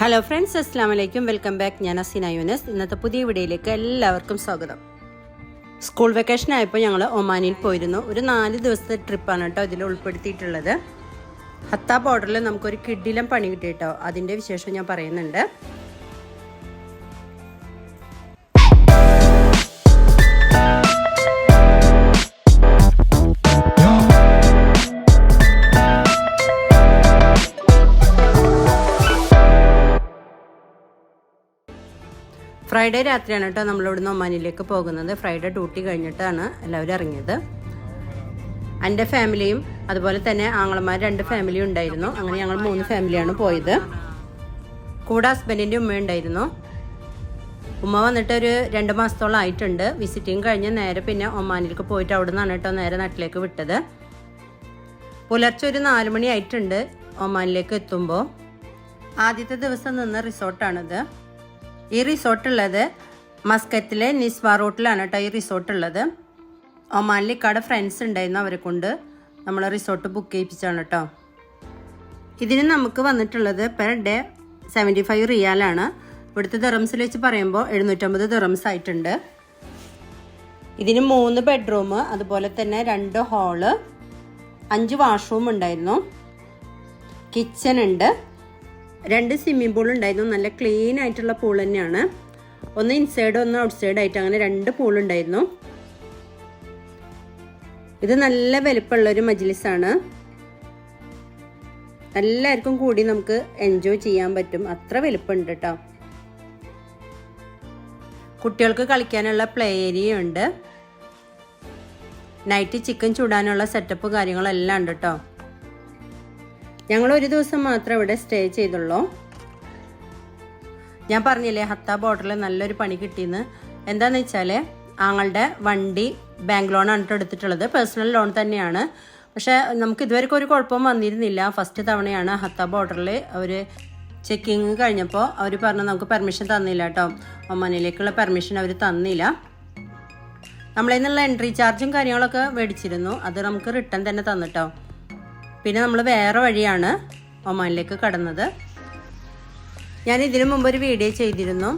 Hello friends അസ്സാം വലൈക്കും welcome back ഞാൻ അസീന യൂനസ്. ഇന്നത്തെ പുതിയ വീഡിയോയിലേക്ക് എല്ലാവർക്കും സ്വാഗതം. സ്കൂൾ വെക്കേഷൻ ആയപ്പോൾ ഞങ്ങൾ ഒമാനിൽ പോയിരുന്നു. ഒരു നാല് ദിവസത്തെ ട്രിപ്പാണ് കേട്ടോ ഇതിൽ ഉൾപ്പെടുത്തിയിട്ടുള്ളത്. ഹത്ത ബോർഡറിൽ നമുക്കൊരു കിഡിലം പണി കിട്ടി കേട്ടോ. അതിന്റെ വിശേഷം ഞാൻ പറയുന്നുണ്ട്. ഫ്രൈഡേ രാത്രിയാണ് കേട്ടോ നമ്മളിവിടുന്ന് ഒമാനിലേക്ക് പോകുന്നത്. ഫ്രൈഡേ ഡ്യൂട്ടി കഴിഞ്ഞിട്ടാണ് എല്ലാവരും ഇറങ്ങിയത്. എന്റെ ഫാമിലിയും അതുപോലെ തന്നെ ആങ്ങളമാർ രണ്ട് ഫാമിലിയും ഉണ്ടായിരുന്നു. അങ്ങനെ ഞങ്ങൾ മൂന്ന് ഫാമിലിയാണ് പോയത്. കൂടെ ഹസ്ബൻഡിന്റെ ഉമ്മ ഉണ്ടായിരുന്നു. ഉമ്മ വന്നിട്ട് ഒരു രണ്ട് മാസത്തോളം ആയിട്ടുണ്ട്. വിസിറ്റിംഗ് കഴിഞ്ഞ് നേരെ പിന്നെ ഒമാനിലേക്ക് പോയിട്ട് അവിടെ നിന്നാണ് കേട്ടോ നേരെ നാട്ടിലേക്ക് വിട്ടത്. പുലർച്ചെ ഒരു നാല് മണി ആയിട്ടുണ്ട് ഒമാനിലേക്ക് എത്തുമ്പോൾ ആദ്യത്തെ ദിവസം നിന്ന റിസോർട്ടാണിത്. ഈ റിസോർട്ട് ഉള്ളത് മസ്കറ്റിലെ നിസ്വാ റോട്ടിലാണ് കേട്ടോ ഈ റിസോർട്ട് ഉള്ളത് ഒമാനിൽ ഇക്കാടെ ഫ്രണ്ട്സ് ഉണ്ടായിരുന്നു അവരെ കൊണ്ട് നമ്മൾ റിസോർട്ട് ബുക്ക് ചെയ്യിപ്പിച്ചാണ് കേട്ടോ. ഇതിന് നമുക്ക് വന്നിട്ടുള്ളത് പെർ ഡേ സെവന്റി ഫൈവ് റിയാലാണ്. ഇവിടുത്തെ ദറംസിൽ വെച്ച് പറയുമ്പോൾ എഴുന്നൂറ്റമ്പത് ദറംസ് ആയിട്ടുണ്ട്. ഇതിന് മൂന്ന് ബെഡ്റൂം അതുപോലെ തന്നെ രണ്ട് ഹാൾ അഞ്ച് വാഷ്റൂം ഉണ്ടായിരുന്നു. കിച്ചൺ ഉണ്ട്. രണ്ട് സ്വിമ്മിംഗ് പൂൾ ഉണ്ടായിരുന്നു. നല്ല ക്ലീൻ ആയിട്ടുള്ള പൂൾ തന്നെയാണ്. ഒന്ന് ഇൻസൈഡ് ഒന്ന് ഔട്ട്സൈഡ് ആയിട്ട് അങ്ങനെ രണ്ട് പൂൾ ഉണ്ടായിരുന്നു. ഇത് നല്ല വലിപ്പമുള്ള ഒരു മജ്ലിസാണ് എല്ലാവർക്കും കൂടി നമുക്ക് എൻജോയ് ചെയ്യാൻ പറ്റും. അത്ര വലിപ്പമുണ്ട് കേട്ടോ കുട്ടികൾക്ക് കളിക്കാനുള്ള പ്ലേ ഏരിയ ഉണ്ട്. നൈറ്റ് ചിക്കൻ ചൂടാനുള്ള സെറ്റപ്പ് കാര്യങ്ങളെല്ലാം ഉണ്ട് കേട്ടോ ഞങ്ങൾ ഒരു ദിവസം മാത്രം ഇവിടെ സ്റ്റേ ചെയ്തുള്ളൂ. ഞാൻ പറഞ്ഞില്ലേ ഹത്ത ബോട്ടിൽ നല്ലൊരു പണി കിട്ടിയെന്ന് എന്താണെന്ന് വെച്ചാൽ ആങ്ങളുടെ വണ്ടി ബാങ്ക് ലോൺ ആണ് എടുത്തിട്ടുള്ളത്. പേഴ്സണൽ ലോൺ തന്നെയാണ്. പക്ഷേ നമുക്ക് ഇതുവരെ ഒരു കുഴപ്പം വന്നിരുന്നില്ല. ഫസ്റ്റ് തവണയാണ് ഹത്ത ബോർഡറിൽ അവർ ചെക്കിങ് കഴിഞ്ഞപ്പോൾ അവർ പറഞ്ഞു നമുക്ക് പെർമിഷൻ തന്നില്ല കേട്ടോ ഒമാനിലേക്കുള്ള പെർമിഷൻ അവർ തന്നില്ല. നമ്മളിൽ നിന്നുള്ള എൻട്രി ചാർജും കാര്യങ്ങളൊക്കെ മേടിച്ചിരുന്നു. അത് നമുക്ക് റിട്ടേൺ തന്നെ തന്നിട്ടോ പിന്നെ നമ്മൾ വേറെ വഴിയാണ് ഒമാനിലേക്ക് കടന്നത്. ഞാൻ ഇതിനു മുമ്പ് ഒരു വീഡിയോ ചെയ്തിരുന്നു.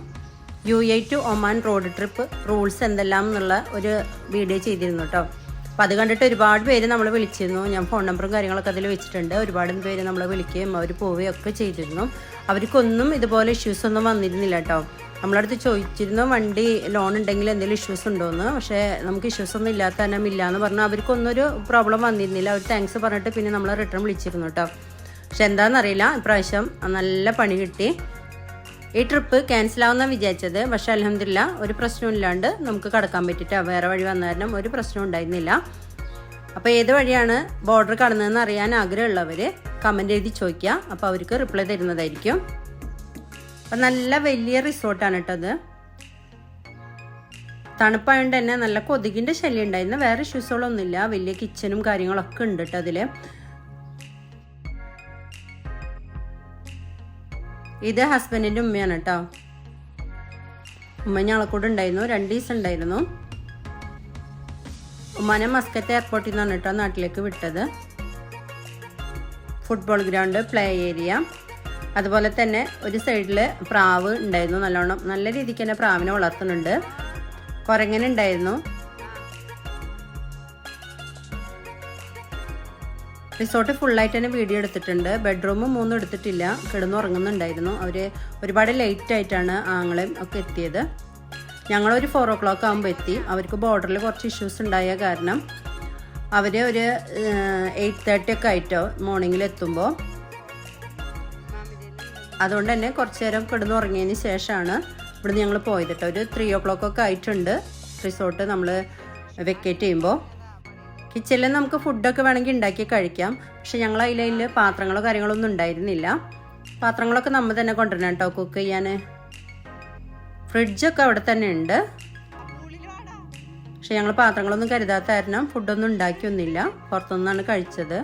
U A to Oman road trip rules എന്തെല്ലാം എന്നുള്ള ഒരു വീഡിയോ ചെയ്തിരുന്നു കേട്ടോ അപ്പോൾ അത് കണ്ടിട്ട് ഒരുപാട് പേര് നമ്മൾ വിളിച്ചിരുന്നു. ഞാൻ ഫോൺ നമ്പറും കാര്യങ്ങളൊക്കെ അതിൽ വെച്ചിട്ടുണ്ട്. ഒരുപാട് പേര് നമ്മളെ വിളിക്കുകയും അവർ പോവുകയും ഒക്കെ ചെയ്തിരുന്നു. അവർക്കൊന്നും ഇതുപോലെ ഇഷ്യൂസ് ഒന്നും വന്നിരുന്നില്ല കേട്ടോ നമ്മളടുത്ത് ചോദിച്ചിരുന്നു വണ്ടി ലോൺ ഉണ്ടെങ്കിൽ എന്തെങ്കിലും ഇഷ്യൂസ് ഉണ്ടോയെന്ന് പക്ഷേ നമുക്ക് ഇഷ്യൂസ് ഒന്നും ഇല്ലാത്ത തന്നെ ഇല്ല എന്ന് പറഞ്ഞു. അവർക്കൊന്നും ഒരു പ്രോബ്ലം വന്നിരുന്നില്ല. അവർ താങ്ക്സ് പറഞ്ഞിട്ട് പിന്നെ നമ്മൾ റിട്ടേൺ വിളിച്ചിരുന്നു കേട്ടോ പക്ഷെ എന്താണെന്നറിയില്ല ഇപ്രാവശ്യം നല്ല പണി കിട്ടി. ഈ ട്രിപ്പ് ക്യാൻസൽ ആവുന്ന വിചാരിച്ചത്. പക്ഷേ അലഹമില്ല ഒരു പ്രശ്നവും ഇല്ലാണ്ട് നമുക്ക് കടക്കാൻ പറ്റിയിട്ട്. വേറെ വഴി വന്ന കാരണം ഒരു പ്രശ്നവും ഉണ്ടായിരുന്നില്ല. അപ്പോൾ ഏത് വഴിയാണ് ബോർഡർ കടന്നതെന്ന് അറിയാൻ ആഗ്രഹമുള്ളവർ കമന്റ് എഴുതി ചോദിക്കുക. അപ്പോൾ അവർക്ക് റിപ്ലൈ തരുന്നതായിരിക്കും. അപ്പം നല്ല വലിയ റിസോർട്ടാണ് കേട്ടോ അത്. തണുപ്പായതുകൊണ്ട് തന്നെ നല്ല കൊതുകിന്റെ ശല്യം ഉണ്ടായിരുന്നു വേറെ ഇഷ്യൂസുകളൊന്നുമില്ല വലിയ കിച്ചനും കാര്യങ്ങളൊക്കെ ഉണ്ട് കേട്ടോ അതിൽ ഇത് ഹസ്ബൻഡിന്റെ ഉമ്മയാണ് കേട്ടോ ഉമ്മ ഞങ്ങളെക്കൂടെ ഉണ്ടായിരുന്നു രണ്ട് ദിവസം ഉണ്ടായിരുന്നു ഉമ്മാനെ മസ്കറ്റ് എയർപോർട്ടിൽ നിന്നാണ് കേട്ടോ നാട്ടിലേക്ക് വിട്ടത്. ഫുട്ബോൾ ഗ്രൗണ്ട് പ്ലേ ഏരിയ അതുപോലെ തന്നെ ഒരു സൈഡിൽ പ്രാവ് ഉണ്ടായിരുന്നു നല്ലോണം നല്ല രീതിക്ക് തന്നെ പ്രാവിനെ വളർത്തുന്നുണ്ട്. കുരങ്ങനുണ്ടായിരുന്നു റിസോർട്ട് ഫുള്ളായിട്ട് തന്നെ വീഡിയോ എടുത്തിട്ടുണ്ട്. ബെഡ്റൂം മൂന്നും എടുത്തിട്ടില്ല. കിടന്നുറങ്ങുന്നുണ്ടായിരുന്നു അവർ ഒരുപാട് ലേറ്റ് ആയിട്ടാണ് ആങ്ങളെയും ഒക്കെ എത്തിയത്. ഞങ്ങളൊരു ഫോർ ഓ ക്ലോക്ക് ആകുമ്പോൾ എത്തി. അവർക്ക് ബോർഡറിൽ കുറച്ച് ഇഷ്യൂസ് ഉണ്ടായ കാരണം അവർ ഒരു എയ്റ്റ് തേർട്ടി ഒക്കെ ആയിട്ടോ മോർണിംഗിൽ എത്തുമ്പോൾ അതുകൊണ്ട് തന്നെ കുറച്ച് നേരം കിടന്നുറങ്ങിയതിന് ശേഷമാണ് ഇവിടുന്ന് ഞങ്ങൾ പോയത് കേട്ടോ ഒരു ത്രീ ഓ ക്ലോക്ക് ഒക്കെ ആയിട്ടുണ്ട്. റിസോർട്ട് നമ്മൾ വെക്കേറ്റ് ചെയ്യുമ്പോൾ കിച്ചണിൽ നമുക്ക് ഫുഡൊക്കെ വേണമെങ്കിൽ ഉണ്ടാക്കി കഴിക്കാം. പക്ഷെ ഞങ്ങൾ അതിലതിൽ പാത്രങ്ങളോ കാര്യങ്ങളോ ഒന്നും ഉണ്ടായിരുന്നില്ല. പാത്രങ്ങളൊക്കെ നമ്മൾ തന്നെ കൊണ്ടുവരണം കേട്ടോ കുക്ക് ചെയ്യാൻ. ഫ്രിഡ്ജൊക്കെ അവിടെ തന്നെ ഉണ്ട്. പക്ഷെ ഞങ്ങൾ പാത്രങ്ങളൊന്നും കരുതാത്ത കാരണം ഫുഡൊന്നും ഉണ്ടാക്കിയൊന്നുമില്ല. പുറത്തുനിന്നാണ് കഴിച്ചത്.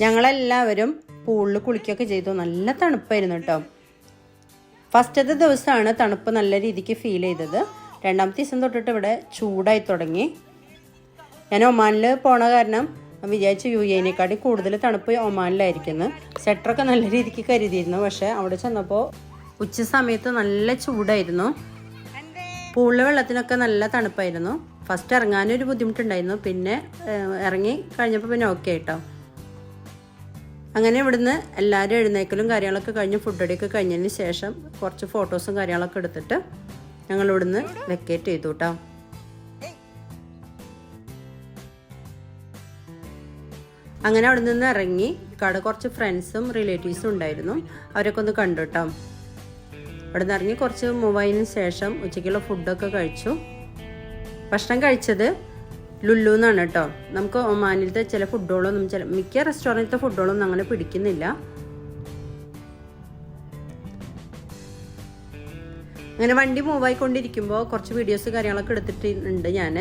ഞങ്ങളെല്ലാവരും പൂളിൽ കുളിക്കുകയൊക്കെ ചെയ്തു. നല്ല തണുപ്പായിരുന്നു കേട്ടോ ഫസ്റ്റത്തെ ദിവസമാണ് തണുപ്പ് നല്ല രീതിക്ക് ഫീൽ ചെയ്തത്. രണ്ടാമത്തെ ദിവസം തൊട്ടിട്ട് ഇവിടെ ചൂടായി തുടങ്ങി. ഞാൻ ഒമാനിൽ പോണ കാരണം വിചാരിച്ചു യു എനേക്കാട്ടി കൂടുതൽ തണുപ്പ് ഒമാനിലായിരിക്കുന്നു. സെറ്ററൊക്കെ നല്ല രീതിക്ക് കരുതിയിരുന്നു. പക്ഷേ അവിടെ ചെന്നപ്പോൾ ഉച്ച സമയത്ത് നല്ല ചൂടായിരുന്നു. പൂളിലെ വെള്ളത്തിനൊക്കെ നല്ല തണുപ്പായിരുന്നു. ഫസ്റ്റ് ഇറങ്ങാനൊരു ബുദ്ധിമുട്ടുണ്ടായിരുന്നു. പിന്നെ ഇറങ്ങി കഴിഞ്ഞപ്പോൾ പിന്നെ ഓക്കെ ആയിട്ടോ അങ്ങനെ ഇവിടുന്ന് എല്ലാവരും എഴുന്നേക്കലും കാര്യങ്ങളൊക്കെ കഴിഞ്ഞ് ഫുഡ് അടിയൊക്കെ കഴിഞ്ഞതിന് ശേഷം കുറച്ച് ഫോട്ടോസും കാര്യങ്ങളൊക്കെ എടുത്തിട്ട് ഞങ്ങൾ ഇവിടുന്ന് വെക്കേറ്റ് ചെയ്തു കേട്ടോ അങ്ങനെ അവിടെ നിന്ന് ഇറങ്ങി കട കുറച്ച് ഫ്രണ്ട്സും റിലേറ്റീവ്സും ഉണ്ടായിരുന്നു. അവരൊക്കെ ഒന്ന് കണ്ടു കേട്ടോ അവിടെ നിന്ന് ഇറങ്ങി കുറച്ച് മൂവായതിനു ശേഷം ഉച്ചയ്ക്കുള്ള ഫുഡൊക്കെ കഴിച്ചു. ഭക്ഷണം കഴിച്ചത് ലുല്ലു എന്നാണ് കേട്ടോ. നമുക്ക് ഒമാനിലത്തെ ചില ഫുഡുകളൊന്നും ചില മിക്ക റെസ്റ്റോറന്റിലത്തെ ഫുഡുകളൊന്നും അങ്ങനെ പിടിക്കുന്നില്ല. അങ്ങനെ വണ്ടി മൂവ് ആയിക്കൊണ്ടിരിക്കുമ്പോൾ കുറച്ച് വീഡിയോസ് കാര്യങ്ങളൊക്കെ എടുത്തിട്ടുണ്ട് ഞാൻ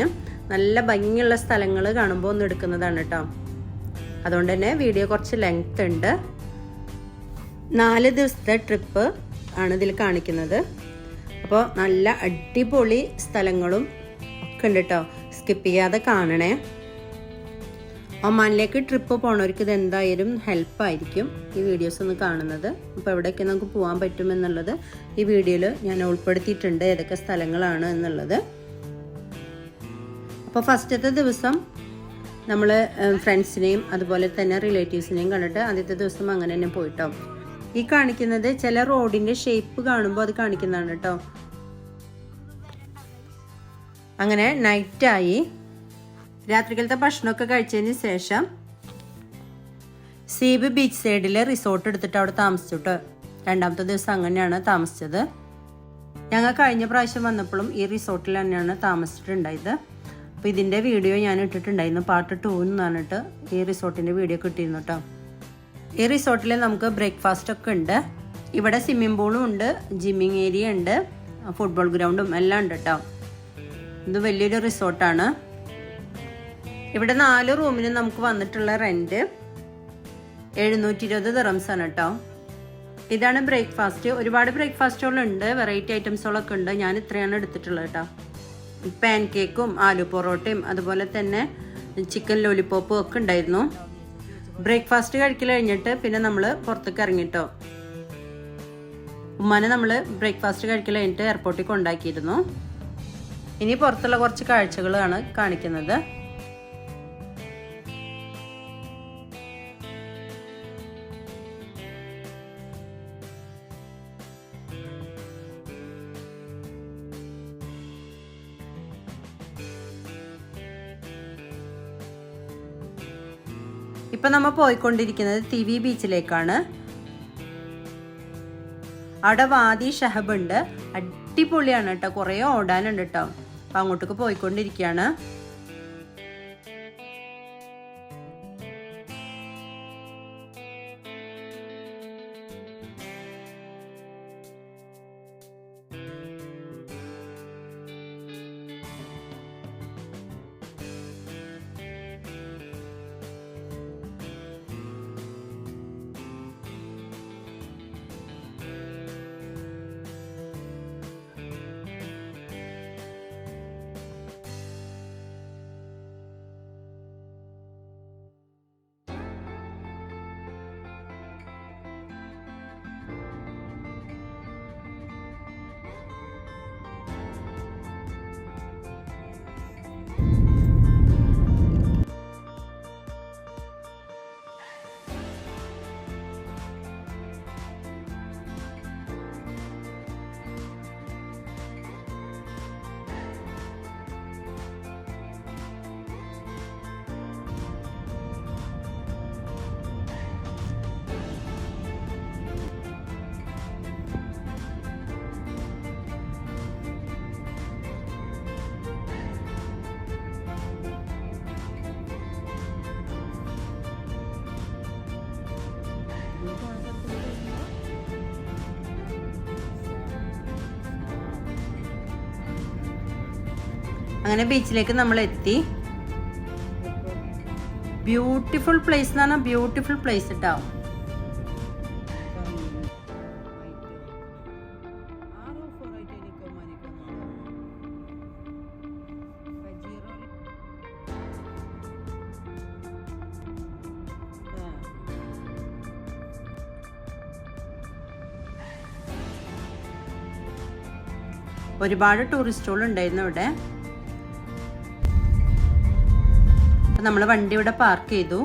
നല്ല ഭംഗിയുള്ള സ്ഥലങ്ങൾ കാണുമ്പോൾ ഒന്ന് എടുക്കുന്നതാണ് കേട്ടോ. അതുകൊണ്ട് തന്നെ വീഡിയോ കുറച്ച് ലെങ്ത് ഉണ്ട് നാല് ദിവസത്തെ ട്രിപ്പ് ആണ് ഇതിൽ കാണിക്കുന്നത്. അപ്പോൾ നല്ല അടിപൊളി സ്ഥലങ്ങളും ഒക്കെ ഉണ്ട് കേട്ടോ. സ്കിപ്പ് ചെയ്യാതെ കാണണേ. ഒമാനിലേക്ക് ട്രിപ്പ് പോണവർക്ക് ഇത് എന്തായാലും ഹെൽപ്പായിരിക്കും ഈ വീഡിയോസ് ഒന്ന് കാണുന്നത്. അപ്പോൾ എവിടെയൊക്കെ നമുക്ക് പോകാൻ പറ്റുമെന്നുള്ളത് ഈ വീഡിയോയിൽ ഞാൻ ഉൾപ്പെടുത്തിയിട്ടുണ്ട് ഏതൊക്കെ സ്ഥലങ്ങളാണ് എന്നുള്ളത്. അപ്പോൾ ഫസ്റ്റത്തെ ദിവസം നമ്മൾ ഫ്രണ്ട്സിനെയും അതുപോലെ തന്നെ റിലേറ്റീവ്സിനെയും കണ്ടിട്ട് ആദ്യത്തെ ദിവസം അങ്ങനെ തന്നെ പോയിട്ടോ. ഈ കാണിക്കുന്നത് ചില റോഡിന്റെ ഷേപ്പ് കാണുമ്പോൾ അത് കാണിക്കുന്നതാണ് കേട്ടോ. അങ്ങനെ നൈറ്റായി രാത്രികളത്തെ ഭക്ഷണമൊക്കെ കഴിച്ചതിന് ശേഷം സീബ് ബീച്ച് സൈഡിൽ റിസോർട്ട് എടുത്തിട്ട് അവിടെ താമസിച്ചു കേട്ടോ രണ്ടാമത്തെ ദിവസം അങ്ങനെയാണ് താമസിച്ചത്. ഞങ്ങൾ കഴിഞ്ഞ പ്രാവശ്യം വന്നപ്പോഴും ഈ റിസോർട്ടിൽ തന്നെയാണ് താമസിച്ചിട്ടുണ്ടായത്. അപ്പോൾ ഇതിന്റെ വീഡിയോ ഞാൻ ഇട്ടിട്ടുണ്ടായിരുന്നു. പാർട്ട് ടു എന്ന് പറഞ്ഞിട്ട് ഈ റിസോർട്ടിന്റെ വീഡിയോ കിട്ടിയിരുന്നു കേട്ടോ ഈ റിസോർട്ടിൽ നമുക്ക് ബ്രേക്ക്ഫാസ്റ്റ് ഒക്കെ ഉണ്ട്. ഇവിടെ സ്വിമ്മിംഗ് പൂളും ഉണ്ട് ജിമ്മിങ് ഏരിയ ഉണ്ട് ഫുട്ബോൾ ഗ്രൗണ്ടും എല്ലാം ഉണ്ട് കേട്ടോ ഇത് വലിയൊരു റിസോർട്ടാണ്. ഇവിടെ നാല് റൂമിന് നമുക്ക് വന്നിട്ടുള്ള റെന്റ് എഴുന്നൂറ്റി ഇരുപത് ദിറംസ് ആണ് കേട്ടോ ഇതാണ് ബ്രേക്ക്ഫാസ്റ്റ് ഒരുപാട് ബ്രേക്ക്ഫാസ്റ്റുകളുണ്ട് വെറൈറ്റി ഐറ്റംസുകളൊക്കെ ഉണ്ട്. ഞാൻ ഇത്രയാണ് എടുത്തിട്ടുള്ളത് കേട്ടോ പാൻ കേക്കും ആലു പൊറോട്ടയും അതുപോലെ തന്നെ ചിക്കൻ ലോലിപ്പോപ്പും ഒക്കെ ഉണ്ടായിരുന്നു. ബ്രേക്ക്ഫാസ്റ്റ് കഴിക്കൽ കഴിഞ്ഞിട്ട് പിന്നെ നമ്മൾ പുറത്തേക്ക് ഇറങ്ങിട്ടോ ഉമ്മാനെ നമ്മൾ ബ്രേക്ക്ഫാസ്റ്റ് കഴിക്കൽ കഴിഞ്ഞിട്ട് എയർപോർട്ടിൽ കൊണ്ടാക്കിയിരുന്നു. ഇനി പുറത്തുള്ള കുറച്ച് കാഴ്ചകളാണ് കാണിക്കുന്നത്. ഇപ്പൊ നമ്മൾ പോയിക്കൊണ്ടിരിക്കുന്നത് തിവി ബീച്ചിലേക്കാണ്. അവിടെ വാദി ഷഹബ് ഉണ്ട് അടിപൊളിയാണ് കേട്ടോ. കുറേ ഓടാനുണ്ട് കേട്ടോ. അപ്പൊ അങ്ങോട്ടേക്ക് പോയിക്കൊണ്ടിരിക്കുകയാണ്. അങ്ങനെ ബീച്ചിലേക്ക് നമ്മൾ എത്തി ബ്യൂട്ടിഫുൾ പ്ലേസ് എന്ന് പറഞ്ഞാൽ ബ്യൂട്ടിഫുൾ പ്ലേസ് കേട്ടോ ഒരുപാട് ടൂറിസ്റ്റുകൾ ഉണ്ടായിരുന്നു ഇവിടെ. നമ്മൾ വണ്ടി ഇവിടെ പാർക്ക് ചെയ്തു.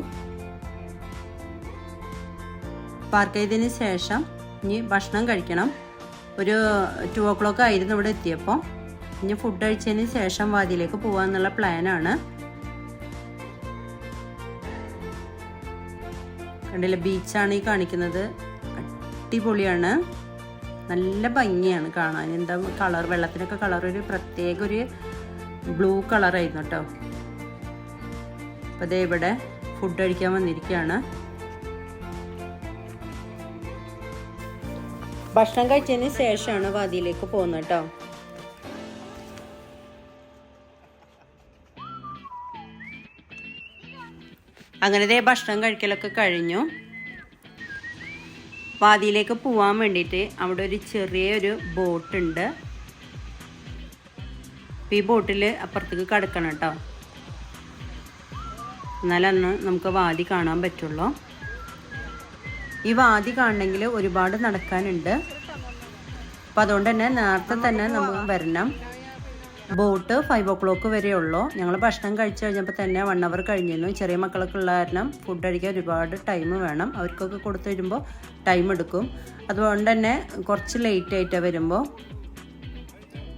പാർക്ക് ചെയ്തതിന് ശേഷം ഇനി ഭക്ഷണം കഴിക്കണം. ഒരു ടു ഓ ക്ലോക്ക് ആയിരുന്നു ഇവിടെ എത്തിയപ്പോൾ. ഇനി ഫുഡ് കഴിച്ചതിന് ശേഷം വാതിയിലേക്ക് പോകാമെന്നുള്ള പ്ലാനാണ് കണ്ടില്ല ബീച്ചാണ് ഈ കാണിക്കുന്നത്. അടിപൊളിയാണ്. നല്ല ഭംഗിയാണ് കാണാൻ. എന്താ കളർ വെള്ളത്തിനൊക്കെ കളർ ഒരു പ്രത്യേക ഒരു ബ്ലൂ കളറായിരുന്നു കേട്ടോ. അപ്പോൾ അതേ ഇവിടെ ഫുഡ് കഴിക്കാൻ വന്നിരിക്കുകയാണ്. ഭക്ഷണം കഴിച്ചതിന് ശേഷമാണ് വാതിയിലേക്ക് പോകുന്നത് കേട്ടോ. അങ്ങനെ ദേ ഭക്ഷണം കഴിക്കലൊക്കെ കഴിഞ്ഞു. വാതിയിലേക്ക് പോവാൻ വേണ്ടിയിട്ട് അവിടെ ഒരു ചെറിയൊരു ബോട്ടുണ്ട്. ഈ ബോട്ടിൽ അപ്പുറത്തേക്ക് കിടക്കണം കേട്ടോ. എന്നാലന്ന് നമുക്ക് വാതി കാണാൻ പറ്റുള്ളൂ. ഈ വാതി കാണണമെങ്കിൽ ഒരുപാട് നടക്കാനുണ്ട്. അപ്പം അതുകൊണ്ട് തന്നെ നേരത്തെ തന്നെ നമുക്ക് വരണം. ബോട്ട് ഫൈവ് ഒ ക്ലോക്ക് വരെ ഉള്ളൂ. ഞങ്ങൾ ഭക്ഷണം കഴിച്ചു കഴിഞ്ഞപ്പോൾ തന്നെ വൺ അവർ കഴിഞ്ഞിരുന്നു. ചെറിയ മക്കളൊക്കെ ഉള്ള കാരണം ഫുഡ് കഴിക്കാൻ ഒരുപാട് ടൈം വേണം. അവർക്കൊക്കെ കൊടുത്തു വരുമ്പോൾ ടൈം എടുക്കും. അതുകൊണ്ട് തന്നെ കുറച്ച് ലേറ്റ് ആയിട്ടാണ് വരുമ്പോൾ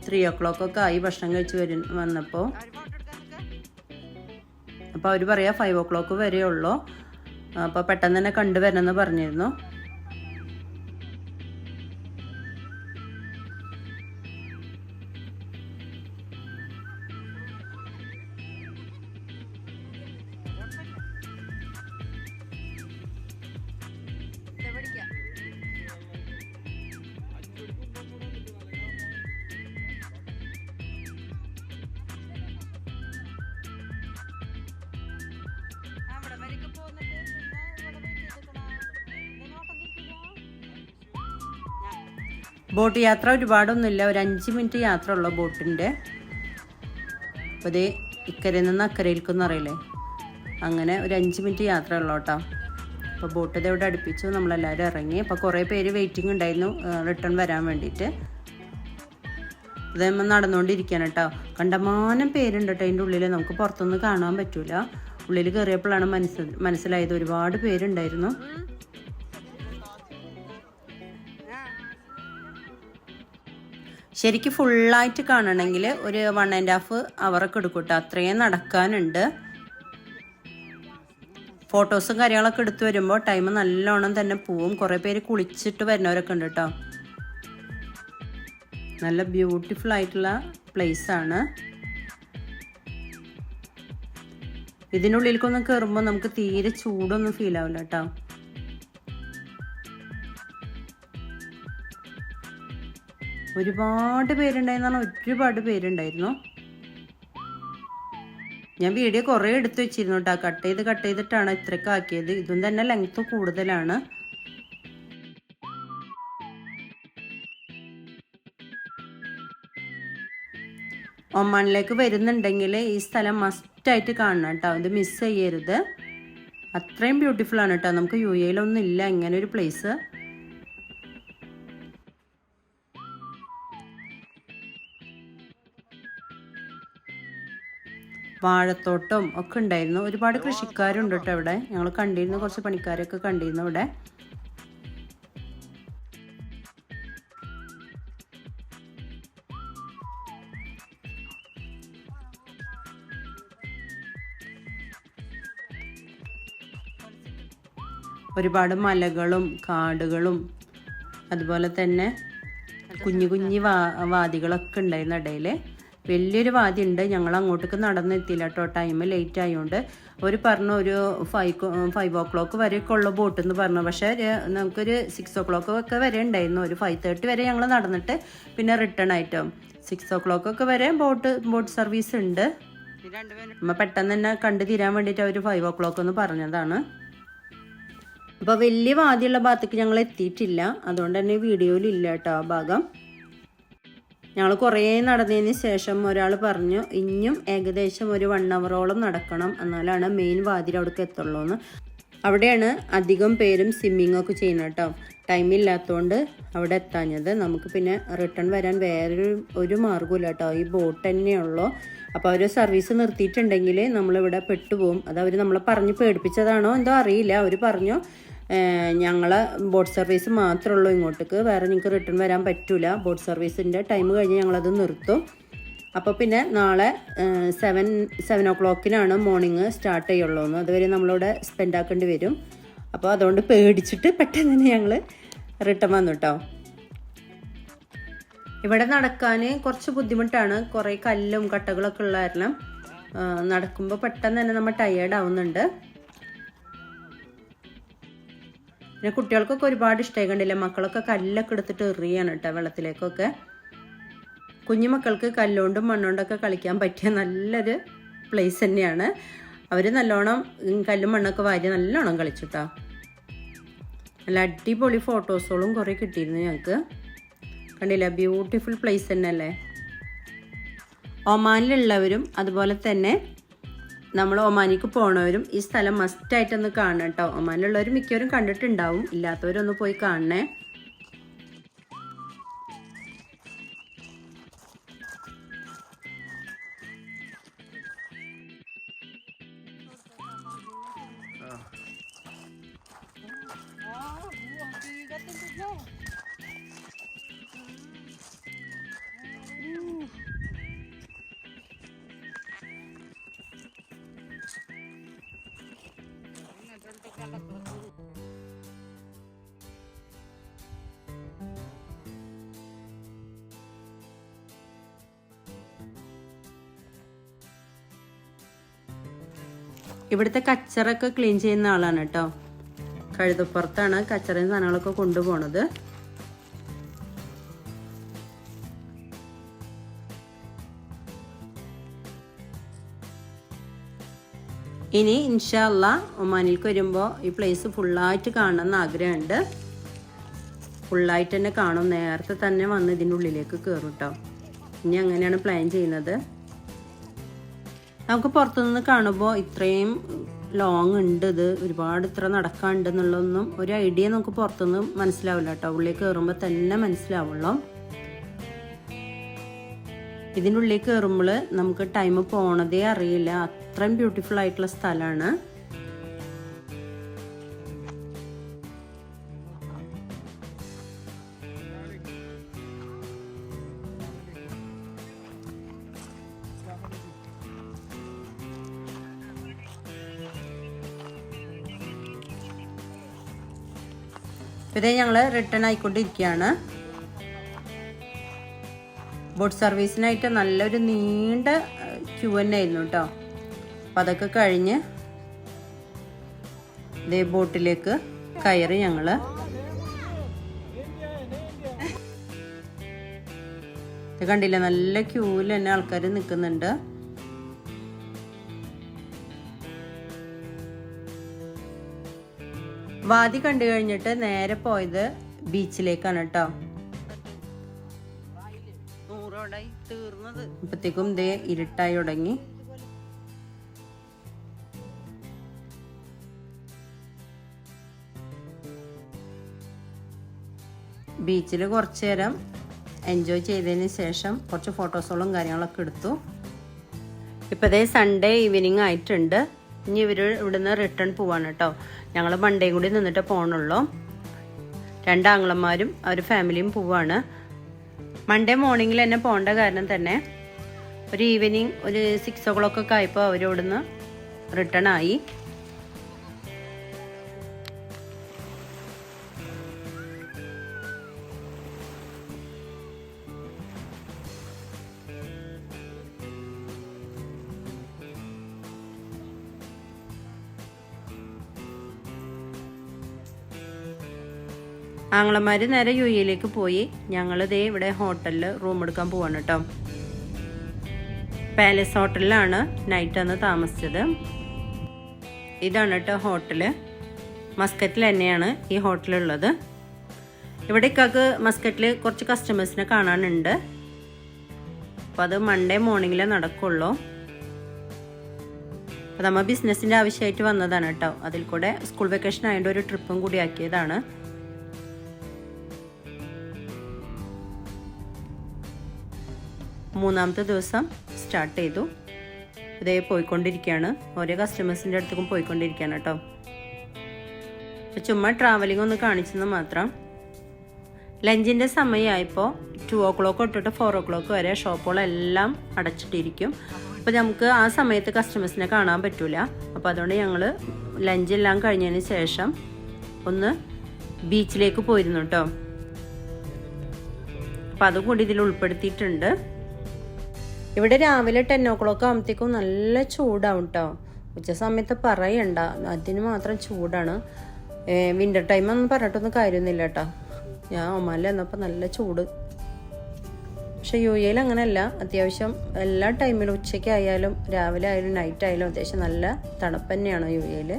ത്രീ ഒ ക്ലോക്കൊക്കെ ആയി ഭക്ഷണം കഴിച്ച് വരും വന്നപ്പോൾ അപ്പോൾ അവർ പറയാം ഫൈവ് ഒ ക്ലോക്ക് വരെയുള്ളൂ. അപ്പോൾ പെട്ടെന്ന് തന്നെ കണ്ടുവരണമെന്ന് പറഞ്ഞിരുന്നു. ബോട്ട് യാത്ര ഒരുപാടൊന്നുമില്ല. ഒരു അഞ്ച് മിനിറ്റ് യാത്ര ഉള്ളു ബോട്ടിന്റെ. അപ്പോൾ ഇത് ഇക്കരയിൽ നിന്ന് അക്കരയിലേക്കെന്ന് അറിയില്ലേ? അങ്ങനെ ഒരു അഞ്ച് മിനിറ്റ് യാത്ര ഉള്ളു കേട്ടോ. അപ്പോൾ ബോട്ട് ഇത് ഇവിടെ അടുപ്പിച്ചു. നമ്മളെല്ലാവരും ഇറങ്ങി. അപ്പോൾ കുറേ പേര് വെയിറ്റിംഗ് ഉണ്ടായിരുന്നു റിട്ടേൺ വരാൻ വേണ്ടിയിട്ട്. ഇതേമ്മ നടന്നുകൊണ്ടിരിക്കുകയാണ് കേട്ടോ. കണ്ടമാനം പേരുണ്ട് കേട്ടോ അതിന്റെ ഉള്ളിൽ നമുക്ക് പുറത്തൊന്നും കാണാൻ പറ്റൂല. ഉള്ളിൽ കയറിയപ്പോഴാണ് മനസ്സിൽ മനസ്സിലായത്. ഒരുപാട് പേരുണ്ടായിരുന്നു. ശരിക്കും ഫുള്ളായിട്ട് കാണണമെങ്കിൽ ഒരു വൺ ആൻഡ് ഹാഫ് അവറൊക്കെ എടുക്കും അത്രയും നടക്കാനുണ്ട്. ഫോട്ടോസും കാര്യങ്ങളൊക്കെ എടുത്തു വരുമ്പോൾ ടൈം നല്ലോണം തന്നെ പോവും. കുറേ പേര് കുളിച്ചിട്ട് വരുന്നവരൊക്കെ ഉണ്ട് കേട്ടോ നല്ല ബ്യൂട്ടിഫുൾ ആയിട്ടുള്ള പ്ലേസ് ആണ്. ഇതിനുള്ളിലേക്കൊന്നും കയറുമ്പോൾ നമുക്ക് തീരെ ചൂടൊന്നും ഫീൽ ആവില്ല കേട്ടോ ഒരുപാട് പേരുണ്ടായിരുന്നു ഒരുപാട് പേരുണ്ടായിരുന്നു. ഞാൻ വീഡിയോ കുറേ എടുത്തു വെച്ചിരുന്നു കേട്ടോ കട്ട് ചെയ്ത് കട്ട് ചെയ്തിട്ടാണ് ഇത്രയൊക്കെ ആക്കിയത്. ഇതും തന്നെ ലെങ്ത് കൂടുതലാണ്. ഒമാനിലേക്ക് വരുന്നുണ്ടെങ്കിൽ ഈ സ്ഥലം മസ്റ്റായിട്ട് കാണണം കേട്ടോ ഇത് മിസ് ചെയ്യരുത്. അത്രയും ബ്യൂട്ടിഫുൾ ആണ് കേട്ടോ നമുക്ക് യു എയിലൊന്നും ഇല്ല. ഇങ്ങനെ ഒരു പ്ലേസ് വാഴത്തോട്ടം ഒക്കെ ഉണ്ടായിരുന്നു. ഒരുപാട് കൃഷിക്കാരുണ്ട് കേട്ടോ ഇവിടെ. ഞങ്ങൾ കണ്ടിരുന്നു കുറച്ച് പണിക്കാരൊക്കെ കണ്ടിരുന്നു ഇവിടെ. ഒരുപാട് മലകളും കാടുകളും അതുപോലെ തന്നെ കുഞ്ഞു കുഞ്ഞു വാ വാദികളൊക്കെ ഉണ്ടായിരുന്നു ഇടയിൽ വലിയൊരു ഉണ്ട് ഞങ്ങൾ അങ്ങോട്ടേക്ക് നടന്നെത്തിയില്ല കേട്ടോ ടൈം ലേറ്റ് ആയതുകൊണ്ട് അവർ പറഞ്ഞു ഒരു ഫൈവ് ഫൈവ് ഓ ക്ലോക്ക് വരെയൊക്കെ ഉള്ള ബോട്ട് എന്ന് പറഞ്ഞു. പക്ഷേ നമുക്കൊരു സിക്സ് ഓ ക്ലോക്ക് ഒക്കെ വരെ ഉണ്ടായിരുന്നു. ഒരു ഫൈവ് തേർട്ടി വരെ ഞങ്ങൾ നടന്നിട്ട് പിന്നെ റിട്ടേൺ ആയിട്ടോ. സിക്സ് ഓ ക്ലോക്ക് ഒക്കെ വരെ ബോട്ട് ബോട്ട് സർവീസ് ഉണ്ട്. നമ്മൾ പെട്ടെന്ന് തന്നെ കണ്ടു തീരാൻ വേണ്ടിയിട്ട് അവർ ഫൈവ് ഓ ക്ലോക്ക് എന്ന് പറഞ്ഞതാണ്. അപ്പോൾ വലിയ വാദിയുള്ള ഭാഗത്തേക്ക് ഞങ്ങൾ എത്തിയിട്ടില്ല അതുകൊണ്ട് തന്നെ വീഡിയോയിൽ ഇല്ല കേട്ടോ ആ ഭാഗം. ഞങ്ങൾ കുറേ നടന്നതിന് ശേഷം ഒരാൾ പറഞ്ഞു ഇനിയും ഏകദേശം ഒരു വൺ അവറോളം നടക്കണം. എന്നാലാണ് മെയിൻ വാതിൽ അവിടേക്ക് എത്തുള്ളൂ എന്ന് അവിടെയാണ് അധികം പേരും സ്വിമ്മിങ് ഒക്കെ ചെയ്യുന്നത് കേട്ടോ. ടൈം ഇല്ലാത്തതുകൊണ്ട് അവിടെ എത്താഞ്ഞത്. നമുക്ക് പിന്നെ റിട്ടേൺ വരാൻ വേറൊരു ഒരു മാർഗമില്ല കേട്ടോ. ഈ ബോട്ട് തന്നെയുള്ളൂ അപ്പോൾ അവർ സർവീസ് നിർത്തിയിട്ടുണ്ടെങ്കിൽ നമ്മളിവിടെ പെട്ടുപോകും അത് അവർ നമ്മളെ പറഞ്ഞ് പേടിപ്പിച്ചതാണോ എന്തോ അറിയില്ല. അവർ പറഞ്ഞു ഞങ്ങൾ ബോട്ട് സർവീസ് മാത്രമേ ഉള്ളൂ ഇങ്ങോട്ടേക്ക്. വേറെ നിങ്ങൾക്ക് റിട്ടേൺ വരാൻ പറ്റില്ല ബോട്ട് സർവീസിന്റെ ടൈം കഴിഞ്ഞ് ഞങ്ങളത് നിർത്തും. അപ്പോൾ പിന്നെ നാളെ സെവൻ സെവൻ ഓ ക്ലോക്കിനാണ് മോർണിംഗ് സ്റ്റാർട്ട് ചെയ്യുള്ളൂ അതുവരെ നമ്മളിവിടെ സ്പെൻഡ് ആക്കേണ്ടി വരും. അപ്പോൾ അതുകൊണ്ട് പേടിച്ചിട്ട് പെട്ടെന്ന് തന്നെ ഞങ്ങൾ റിട്ടേൺ വന്നു കേട്ടോ ഇവിടെ നടക്കാൻ കുറച്ച് ബുദ്ധിമുട്ടാണ്. കുറേ കല്ലും കട്ടകളൊക്കെ ഉള്ള കാരണം നടക്കുമ്പോൾ പെട്ടെന്ന് തന്നെ നമ്മൾ ടയേർഡ് ആവുന്നുണ്ട്. പിന്നെ കുട്ടികൾക്കൊക്കെ ഒരുപാട് ഇഷ്ടമായി കണ്ടില്ലേ മക്കളൊക്കെ കല്ലൊക്കെ എടുത്തിട്ട് എറിയാണ് കേട്ടോ വെള്ളത്തിലേക്കൊക്കെ. കുഞ്ഞു മക്കൾക്ക് കല്ലുകൊണ്ടും മണ്ണുകൊണ്ടൊക്കെ കളിക്കാൻ പറ്റിയ നല്ലൊരു പ്ലേസ് തന്നെയാണ്. അവർ നല്ലോണം കല്ലും മണ്ണൊക്കെ വാരി നല്ലോണം കളിച്ചിട്ടോ നല്ല അടിപൊളി ഫോട്ടോസുകളും കുറേ കിട്ടിയിരുന്നു ഞങ്ങൾക്ക് കണ്ടില്ല? ബ്യൂട്ടിഫുൾ പ്ലേസ് തന്നെയല്ലേ? ഒമാനിലുള്ളവരും അതുപോലെ തന്നെ നമ്മൾ ഒമാനിക്ക് പോണവരും ഈ സ്ഥലം മസ്റ്റായിട്ടൊന്ന് കാണണം കേട്ടോ ഒമാനിലുള്ളവർ മിക്കവരും കണ്ടിട്ടുണ്ടാവും. ഇല്ലാത്തവരൊന്ന് പോയി കാണണേ. ഇവിടുത്തെ കച്ചറൊക്കെ ക്ലീൻ ചെയ്യുന്ന ആളാണ് കേട്ടോ. കഴുതപ്പുറത്താണ് കച്ചറയും സാധനങ്ങളൊക്കെ കൊണ്ടുപോണത്. ഇനി ഇൻഷല്ല ഒമാനിലേക്ക് വരുമ്പോൾ ഈ പ്ലേസ് ഫുള്ളായിട്ട് കാണണമെന്ന് ആഗ്രഹമുണ്ട് ഫുള്ളായിട്ട് തന്നെ കാണും. നേരത്തെ തന്നെ വന്ന് ഇതിന്റെ ഉള്ളിലേക്ക് കയറും കേട്ടോ ഇനി അങ്ങനെയാണ് പ്ലാൻ ചെയ്യുന്നത്. നമുക്ക് പുറത്തുനിന്ന് കാണുമ്പോൾ ഇത്രയും ലോങ് ഉണ്ട് ഇത്. ഒരുപാട് ഇത്ര നടക്കാണ്ട് എന്നുള്ളതൊന്നും ഒരു ഐഡിയ നമുക്ക് പുറത്തുനിന്ന് മനസ്സിലാവില്ല കേട്ടോ. ഉള്ളിൽ കയറുമ്പോൾ തന്നെ മനസ്സിലാവുള്ളൂ. ഇതിന്റെ ഉള്ളിൽ കയറുമ്പോൾ നമുക്ക് ടൈം പോണതേ അറിയില്ല. അത്രയും ബ്യൂട്ടിഫുൾ ആയിട്ടുള്ള സ്ഥലമാണ്. ഇതേ ഞങ്ങൾ റിട്ടേൺ ആയിക്കൊണ്ടിരിക്കുകയാണ്. ബോട്ട് സർവീസിനായിട്ട് നല്ലൊരു നീണ്ട ക്യൂ തന്നെ ആയിരുന്നു കേട്ടോ അപ്പം അതൊക്കെ കഴിഞ്ഞ് ഇതേ ബോട്ടിലേക്ക് കയറി ഞങ്ങൾ കണ്ടില്ല? നല്ല ക്യൂവിൽ തന്നെ ആൾക്കാർ നിൽക്കുന്നുണ്ട് വാതി കണ്ടു കഴിഞ്ഞിട്ട് നേരെ പോയത് ബീച്ചിലേക്കാണ് കേട്ടോ. ഇപ്പത്തേക്കും ദേ ഇരുട്ടായി തുടങ്ങി. ബീച്ചിൽ കുറച്ച് നേരം എൻജോയ് ചെയ്തതിന് ശേഷം കുറച്ച് ഫോട്ടോസുകളും കാര്യങ്ങളൊക്കെ എടുത്തു. ഇപ്പോഴത്തെ സൺഡേ ഈവനിങ് ആയിട്ടുണ്ട്. ഇനി ഇവർ ഇവിടുന്ന് റിട്ടേൺ പോവാണ് കേട്ടോ. ഞങ്ങൾ മൺഡേയും കൂടി നിന്നിട്ട് പോകണുള്ളൂ രണ്ടാങ്ങളന്മാരും അവർ ഫാമിലിയും പോവാണ്. മൺഡേ മോർണിംഗിൽ തന്നെ പോകേണ്ട കാരണം തന്നെ ഒരു ഈവനിങ് ഒരു സിക്സ് ഒ ക്ലോക്ക് ഒക്കെ ആയപ്പോൾ അവരിവിടുന്ന് റിട്ടേൺ ആയി. ആങ്ങളമാർ നേരെ യു എയിലേക്ക് പോയി. ഞങ്ങളിതേ ഇവിടെ ഹോട്ടലിൽ റൂം എടുക്കാൻ പോവാണ് കേട്ടോ പാലസ് ഹോട്ടലിലാണ് നൈറ്റ് അന്ന് താമസിച്ചത്. ഇതാണ് കേട്ടോ ഹോട്ടൽ. മസ്കറ്റിൽ തന്നെയാണ് ഈ ഹോട്ടലുള്ളത്. ഇവിടെ ഇക്കാക്ക് മസ്കറ്റിൽ കുറച്ച് കസ്റ്റമേഴ്സിനെ കാണാനുണ്ട്. അപ്പോൾ അത് മൺഡേ മോർണിംഗിലേ നടക്കുള്ളൂ. അപ്പോൾ നമ്മൾ ബിസിനസ്സിന്റെ ആവശ്യമായിട്ട് വന്നതാണ് കേട്ടോ അതിൽ കൂടെ സ്കൂൾ വെക്കേഷൻ ആയതുകൊണ്ട് ഒരു ട്രിപ്പും കൂടി ആക്കിയതാണ്. മൂന്നാമത്തെ ദിവസം സ്റ്റാർട്ട് ചെയ്തു. ഇതേ പോയിക്കൊണ്ടിരിക്കുകയാണ് ഓരോ കസ്റ്റമേഴ്സിന്റെ അടുത്തേക്കും പോയിക്കൊണ്ടിരിക്കുകയാണ് കേട്ടോ. ചുമ്മാ ട്രാവലിംഗ് ഒന്ന് കാണിച്ചെന്ന് മാത്രം. ലഞ്ചിന്റെ സമയമായപ്പോൾ ടു ഓ ക്ലോക്ക് തൊട്ടിട്ട് ഫോർ ഓ ക്ലോക്ക് വരെ ഷോപ്പുകളെല്ലാം അടച്ചിട്ടിരിക്കും. അപ്പോൾ നമുക്ക് ആ സമയത്ത് കസ്റ്റമേഴ്സിനെ കാണാൻ പറ്റില്ല അപ്പോൾ അതുകൊണ്ട് ഞങ്ങൾ ലഞ്ചെല്ലാം കഴിഞ്ഞതിന് ശേഷം ഒന്ന് ബീച്ചിലേക്ക് പോയിരുന്നു കേട്ടോ. അപ്പോൾ അതും കൂടി ഇതിൽ ഉൾപ്പെടുത്തിയിട്ടുണ്ട്. ഇവിടെ രാവിലെ ടെൻ ഓ ക്ലോക്ക് ആകുമ്പോഴത്തേക്കും നല്ല ചൂടാവും കേട്ടോ ഉച്ച സമയത്ത് പറയണ്ട. അതിന് മാത്രം ചൂടാണ്. വിന്റർ ടൈം ഒന്നും പറഞ്ഞിട്ടൊന്നും കാര്യമൊന്നുമില്ല കേട്ടോ ഞാൻ ഒമാനിൽ വന്നപ്പോൾ നല്ല ചൂട്. പക്ഷെ യു എയിൽ അങ്ങനെയല്ല. അത്യാവശ്യം എല്ലാ ടൈമിലും ഉച്ചയ്ക്കായാലും രാവിലെ ആയാലും നൈറ്റ് ആയാലും അത്യാവശ്യം നല്ല തണുപ്പ് തന്നെയാണ് യു എയിൽ.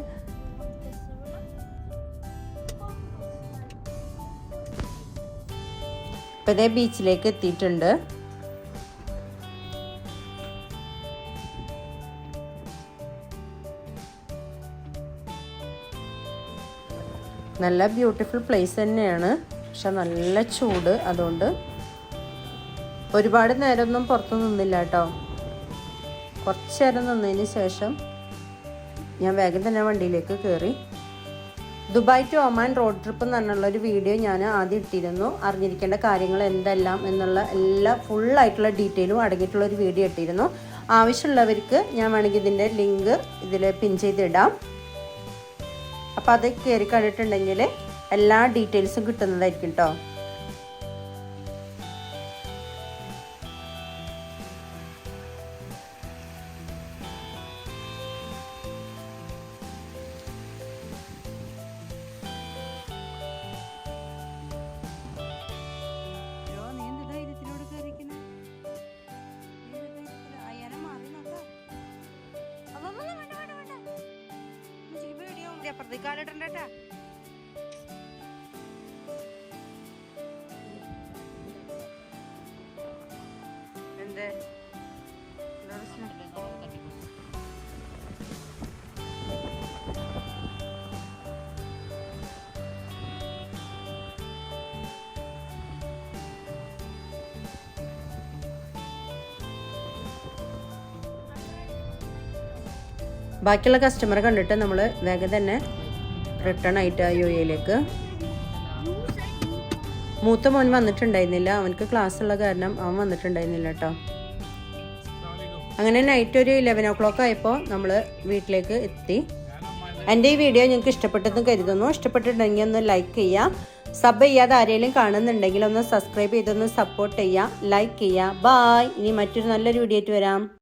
ഇപ്പം ബീച്ചിലേക്ക് എത്തിയിട്ടുണ്ട്. നല്ല ബ്യൂട്ടിഫുൾ പ്ലേസ് തന്നെയാണ്. പക്ഷെ നല്ല ചൂട് അതുകൊണ്ട് ഒരുപാട് നേരമൊന്നും പുറത്തു നിന്നില്ല കേട്ടോ. കുറച്ച് നേരം നിന്നതിന് ശേഷം ഞാൻ വേഗം തന്നെ വണ്ടിയിലേക്ക് കയറി. Dubai to Oman road trip എന്ന് പറഞ്ഞുള്ളൊരു വീഡിയോ ഞാൻ ആദ്യം ഇട്ടിരുന്നു. അറിഞ്ഞിരിക്കേണ്ട കാര്യങ്ങൾ എന്തെല്ലാം എന്നുള്ള എല്ലാ ഫുള്ളായിട്ടുള്ള ഡീറ്റെയിലും അടങ്ങിയിട്ടുള്ള ഒരു വീഡിയോ ഇട്ടിരുന്നു. ആവശ്യമുള്ളവർക്ക് ഞാൻ വേണമെങ്കിൽ ഇതിന്റെ ലിങ്ക് ഇതിൽ പിൻ ചെയ്തിടാം. അപ്പോൾ അത് കയറി കണ്ടിട്ടുണ്ടെങ്കിൽ എല്ലാ ഡീറ്റെയിൽസും കിട്ടുന്നതായിരിക്കും കേട്ടോ ബാക്കിയുള്ള കസ്റ്റമർ കണ്ടിട്ട് നമ്മൾ വേഗം തന്നെ റിട്ടേൺ ആയിട്ട് യു എയിലേക്ക് മൂത്ത മോൻ വന്നിട്ടുണ്ടായിരുന്നില്ല. അവനക്ക് ക്ലാസ് ഉള്ള കാരണം അവൻ വന്നിട്ടുണ്ടായിരുന്നില്ല കേട്ടോ അങ്ങനെ നൈറ്റ് ഒരു ഇലവൻ ഓ ക്ലോക്ക് ആയപ്പോൾ നമ്മൾ വീട്ടിലേക്ക് എത്തി. എന്റെ ഈ വീഡിയോ നിങ്ങൾക്ക് ഇഷ്ടപ്പെട്ടെന്ന് കരുതുന്നു. ഇഷ്ടപ്പെട്ടിട്ടുണ്ടെങ്കിൽ ഒന്ന് ലൈക്ക് ചെയ്യുക സബ് ചെയ്യാതെ ആരെങ്കിലും കാണുന്നുണ്ടെങ്കിൽ ഒന്ന് സബ്സ്ക്രൈബ് ചെയ്തൊന്ന് സപ്പോർട്ട് ചെയ്യുക ലൈക്ക് ചെയ്യുക ബായ് ഇനി മറ്റൊരു നല്ലൊരു വീഡിയോ ആയിട്ട് വരാം.